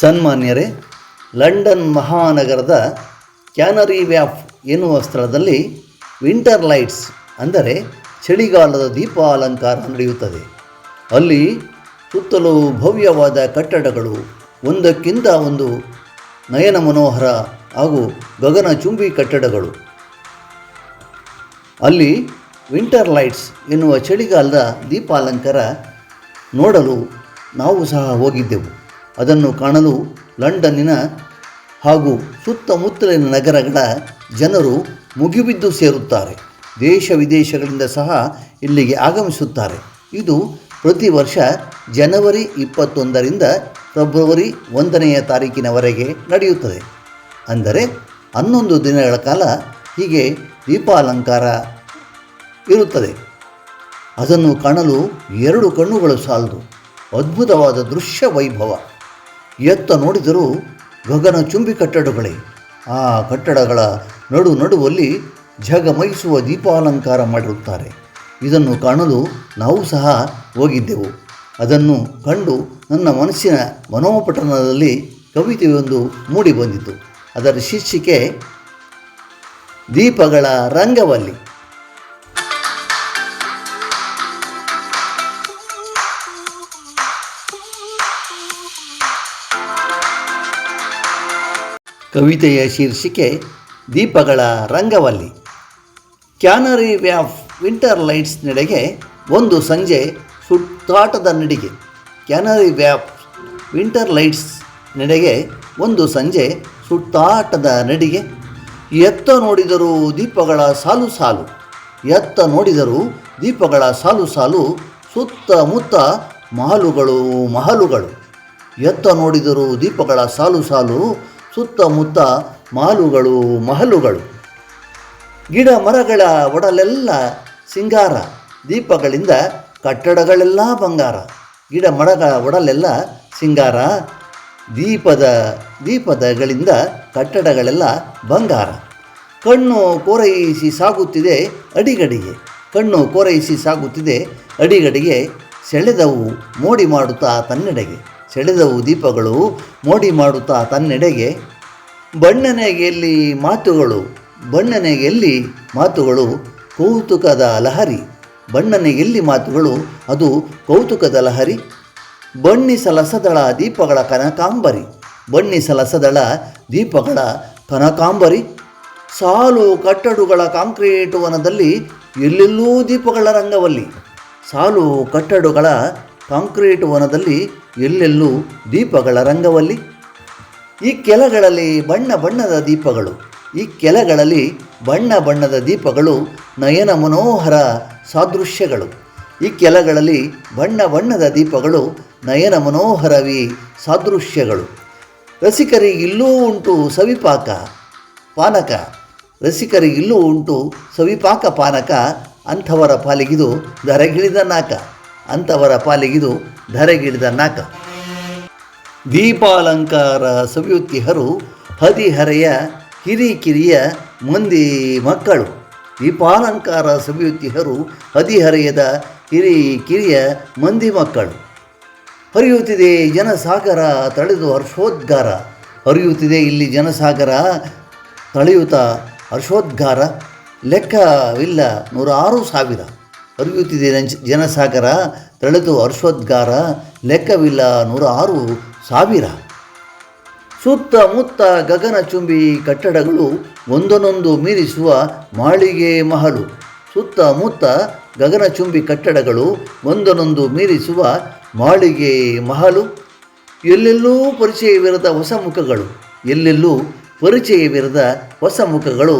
ಸನ್ಮಾನ್ಯರೇ, London ಮಹಾನಗರದ canary ವ್ಯಾಫ್ ಎನ್ನುವ ಸ್ಥಳದಲ್ಲಿ winter lights ಅಂದರೆ ಚಳಿಗಾಲದ ದೀಪಾಲಂಕಾರ ನಡೆಯುತ್ತದೆ. ಅಲ್ಲಿ ಸುತ್ತಲೂ ಭವ್ಯವಾದ ಕಟ್ಟಡಗಳು, ಒಂದಕ್ಕಿಂತ ಒಂದು ನಯನ ಮನೋಹರ ಹಾಗೂ ಗಗನಚುಂಬಿ ಕಟ್ಟಡಗಳು. ಅಲ್ಲಿ ವಿಂಟರ್ ಲೈಟ್ಸ್ ಎನ್ನುವ ಚಳಿಗಾಲದ ದೀಪಾಲಂಕಾರ ನೋಡಲು ನಾವು ಸಹ ಹೋಗಿದ್ದೆವು. ಅದನ್ನು ಕಾಣಲು ಲಂಡನ್ನಿನ ಹಾಗೂ ಸುತ್ತಮುತ್ತಲಿನ ನಗರಗಳ ಜನರು ಮುಗಿಬಿದ್ದು ಸೇರುತ್ತಾರೆ. ದೇಶ ವಿದೇಶಗಳಿಂದ ಸಹ ಇಲ್ಲಿಗೆ ಆಗಮಿಸುತ್ತಾರೆ. ಇದು ಪ್ರತಿ ವರ್ಷ ಜನವರಿ ಇಪ್ಪತ್ತೊಂದರಿಂದ ಫೆಬ್ರವರಿ ಒಂದನೆಯ ತಾರೀಕಿನವರೆಗೆ ನಡೆಯುತ್ತದೆ. ಅಂದರೆ ಹನ್ನೊಂದು ದಿನಗಳ ಕಾಲ ಹೀಗೆ ದೀಪಾಲಂಕಾರ ಇರುತ್ತದೆ. ಅದನ್ನು ಕಾಣಲು ಎರಡು ಕಣ್ಣುಗಳು ಸಾಲದು. ಅದ್ಭುತವಾದ ದೃಶ್ಯ ವೈಭವ. ಎತ್ತ ನೋಡಿದರೂ ಗಗನಚುಂಬಿ ಕಟ್ಟಡಗಳೇ. ಆ ಕಟ್ಟಡಗಳ ನಡು ನಡುವಲ್ಲಿ ಝಗಮಯಿಸುವ ದೀಪಾಲಂಕಾರ ಮಾಡಿರುತ್ತಾರೆ. ಇದನ್ನು ಕಾಣಲು ನಾವು ಸಹ ಹೋಗಿದ್ದೆವು. ಅದನ್ನು ಕಂಡು ನನ್ನ ಮನಸ್ಸಿನ ಮನೋಪಟನದಲ್ಲಿ ಕವಿತೆಯೊಂದು ಮೂಡಿಬಂದಿತು ಅದರ ಶೀರ್ಷಿಕೆ ದೀಪಗಳ ರಂಗವಲ್ಲಿ. ಕವಿತೆಯ ಶೀರ್ಷಿಕೆ ದೀಪಗಳ ರಂಗವಲ್ಲಿ. ಕ್ಯಾನರಿ ವ್ಯಾಫ್ ವಿಂಟರ್ ಲೈಟ್ಸ್ ನಡೆಗೆ ಒಂದು ಸಂಜೆ ಸುತ್ತಾಟದ ನಡಿಗೆ. ಕ್ಯಾನರಿ ವ್ಯಾಫ್ ವಿಂಟರ್ ಲೈಟ್ಸ್ ನಡೆಗೆ ಒಂದು ಸಂಜೆ ಸುತ್ತಾಟದ ನಡಿಗೆ. ಎತ್ತ ನೋಡಿದರೂ ದೀಪಗಳ ಸಾಲು ಸಾಲು. ಎತ್ತ ನೋಡಿದರೂ ದೀಪಗಳ ಸಾಲು ಸಾಲು. ಸುತ್ತಮುತ್ತ ಮಹಲುಗಳು ಮಹಲುಗಳು. ಎತ್ತ ನೋಡಿದರೂ ದೀಪಗಳ ಸಾಲು ಸಾಲು. ಸುತ್ತಮುತ್ತ ಮಾಲುಗಳು, ಮಹಲುಗಳು, ಗಿಡ ಮರಗಳ ಒಡಲೆಲ್ಲ ಸಿಂಗಾರ, ದೀಪಗಳಿಂದ ಕಟ್ಟಡಗಳೆಲ್ಲ ಬಂಗಾರ, ಗಿಡ ಮರಗಳ ಒಡಲೆಲ್ಲ ಸಿಂಗಾರ, ದೀಪದ, ದೀಪದಗಳಿಂದ ಕಟ್ಟಡಗಳೆಲ್ಲ ಬಂಗಾರ. ಕಣ್ಣು ಕೋರೈಸಿ ಸಾಗುತ್ತಿದೆ ಅಡಿಗಡಿಗೆ, ಕಣ್ಣು ಕೋರೈಸಿ ಸಾಗುತ್ತಿದೆ ಅಡಿಗಡಿಗೆ ಸೆಳೆದವು ಮೋಡಿ ಮಾಡುತ್ತಾ ತನ್ನೆಡೆಗೆ. ಸೆಳೆದವು ದೀಪಗಳು ಮೋಡಿ ಮಾಡುತ್ತಾ ತನ್ನೆಡೆಗೆ ಬಣ್ಣನೆಗೆಯಲ್ಲಿ ಮಾತುಗಳು, ಬಣ್ಣನೆಗೆಲ್ಲಿ ಮಾತುಗಳು ಕೌತುಕದ ಲಹರಿ, ಬಣ್ಣನೆಗೆಲ್ಲಿ ಮಾತುಗಳು, ಅದು ಕೌತುಕದ ಲಹರಿ ಬಣ್ಣಿಸಲಸದಳ ದೀಪಗಳ ಕನಕಾಂಬರಿ ಬಣ್ಣಿಸಲಸದಳ ದೀಪಗಳ ಕನಕಾಂಬರಿ, ಸಾಲು ಕಟ್ಟಡಗಳ ಕಾಂಕ್ರೀಟ್ ವನದಲ್ಲಿ ಎಲ್ಲೆಲ್ಲೂ ದೀಪಗಳ ರಂಗವಲ್ಲಿ, ಸಾಲು ಕಟ್ಟಡಗಳ ಕಾಂಕ್ರೀಟ್ ವನದಲ್ಲಿ ಎಲ್ಲೆಲ್ಲೂ ದೀಪಗಳ ರಂಗವಲ್ಲಿ, ಈ ಕೆಲಗಳಲ್ಲಿ ಬಣ್ಣ ಬಣ್ಣದ ದೀಪಗಳು, ಈ ಕೆಲಗಳಲ್ಲಿ ಬಣ್ಣ ಬಣ್ಣದ ದೀಪಗಳು ನಯನ ಮನೋಹರ ಸಾದೃಶ್ಯಗಳು, ಈ ಕೆಲಗಳಲ್ಲಿ ಬಣ್ಣ ಬಣ್ಣದ ದೀಪಗಳು ನಯನ ಮನೋಹರವಿ ಸಾದೃಶ್ಯಗಳು. ರಸಿಕರಿಗಿಲ್ಲೂ ಉಂಟು ಸವಿಪಾಕ ಪಾನಕ ರಸಿಕರಿಗಿಲ್ಲೂ ಉಂಟು ಸವಿಪಾಕ ಪಾನಕ ಅಂಥವರ ಪಾಲಿಗಿದು ದರಗಿಳಿದ ನಾಕ. ಅಂಥವರ ಪಾಲಿಗಿದು ಧರೆಗಿಡಿದ ನಾಕ. ದೀಪಾಲಂಕಾರ ಸವಿಯುತ್ತಿಹರು ಹದಿಹರೆಯ ಕಿರಿಕಿರಿಯ ಮಂದಿ ಮಕ್ಕಳು. ದೀಪಾಲಂಕಾರ ಸವಿಯುತ್ತಿಹರು ಹದಿಹರೆಯದ ಹಿರಿ ಕಿರಿಯ ಮಂದಿ ಮಕ್ಕಳು. ಹರಿಯುತ್ತಿದೆ ಜನಸಾಗರ ತಳೆದು ಹರ್ಷೋದ್ಗಾರ. ಹರಿಯುತ್ತಿದೆ ಇಲ್ಲಿ ಜನಸಾಗರ ತಳೆಯುತ್ತ ಹರ್ಷೋದ್ಗಾರ. ಲೆಕ್ಕವಿಲ್ಲ ನೂರಾರು ಸಾವಿರ. ಹರಿಯುತ್ತಿದೆ ಜನಸಾಗರ ತಳೆದು ಹರ್ಷೋದ್ಗಾರ ಲೆಕ್ಕವಿಲ್ಲ ನೂರಾರು ಸಾವಿರ. ಸುತ್ತಮುತ್ತ ಗಗನಚುಂಬಿ ಕಟ್ಟಡಗಳು ಒಂದನೊಂದು ಮೀರಿಸುವ ಮಾಳಿಗೆ ಮಹಲು. ಸುತ್ತಮುತ್ತ ಗಗನಚುಂಬಿ ಕಟ್ಟಡಗಳು ಒಂದನೊಂದು ಮೀರಿಸುವ ಮಾಳಿಗೆ ಮಹಲು. ಎಲ್ಲೆಲ್ಲೂ ಪರಿಚಯವಿರದ ಹೊಸ ಮುಖಗಳು. ಎಲ್ಲೆಲ್ಲೂ ಪರಿಚಯವಿರದ ಹೊಸ ಮುಖಗಳು.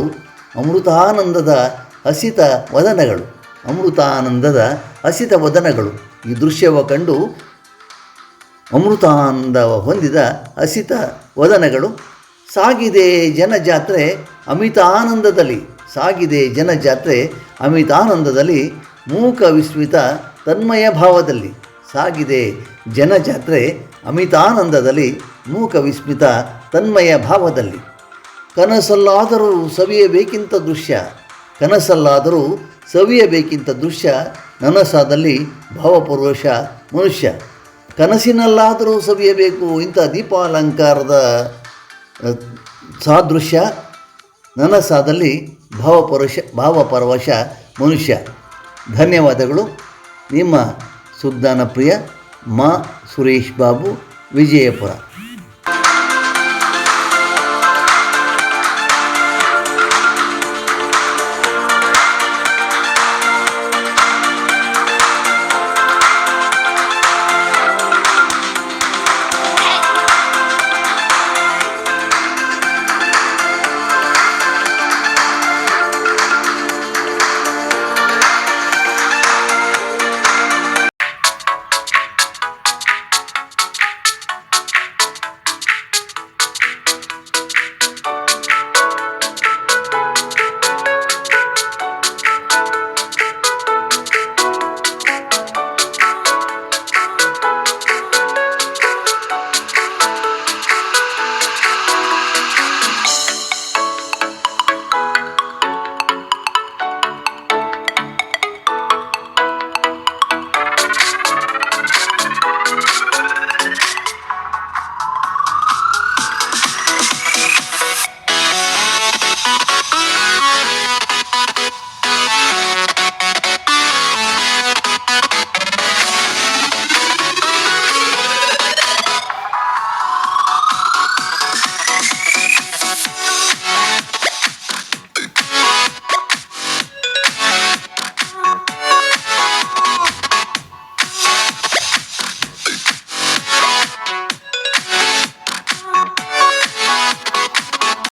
ಅಮೃತಾನಂದದ ಹಸಿತ ವದನಗಳು. ಅಮೃತಾನಂದದ ಹಸಿತ ವದನಗಳು. ಈ ದೃಶ್ಯವ ಕಂಡು ಅಮೃತಾನಂದ ಹೊಂದಿದ ಹಸಿತ ವದನಗಳು. ಸಾಗಿದೆ ಜನಜಾತ್ರೆ ಅಮಿತಾನಂದದಲ್ಲಿ. ಸಾಗಿದೆ ಜನಜಾತ್ರೆ ಅಮಿತಾನಂದದಲ್ಲಿ. ಮೂಕ ವಿಸ್ಮಿತ ತನ್ಮಯ ಭಾವದಲ್ಲಿ. ಸಾಗಿದೆ ಜನಜಾತ್ರೆ ಅಮಿತಾನಂದದಲ್ಲಿ. ಮೂಕ ವಿಸ್ಮಿತ ತನ್ಮಯ ಭಾವದಲ್ಲಿ. ಕನಸಲ್ಲಾದರೂ ಸವಿಯಬೇಕಿಂತ ದೃಶ್ಯ. ಕನಸಲ್ಲಾದರೂ ಸವಿಯಬೇಕಿಂತ ದೃಶ್ಯ ನನಸಾದಲ್ಲಿ ಭಾವಪುರುಷ ಮನುಷ್ಯ. ಕನಸಿನಲ್ಲಾದರೂ ಸವಿಯಬೇಕು ಇಂಥ ದೀಪಾಲಂಕಾರದ ಸಾದೃಶ್ಯ ನನಸಾದಲ್ಲಿ ಭಾವಪರವಶ ಭಾವಪರವಶ ಮನುಷ್ಯ. ಧನ್ಯವಾದಗಳು. ನಿಮ್ಮ ಸುದ್ದಾನ ಪ್ರಿಯ ಮಾ ಸುರೇಶ್ ಬಾಬು ವಿಜಯಪುರ.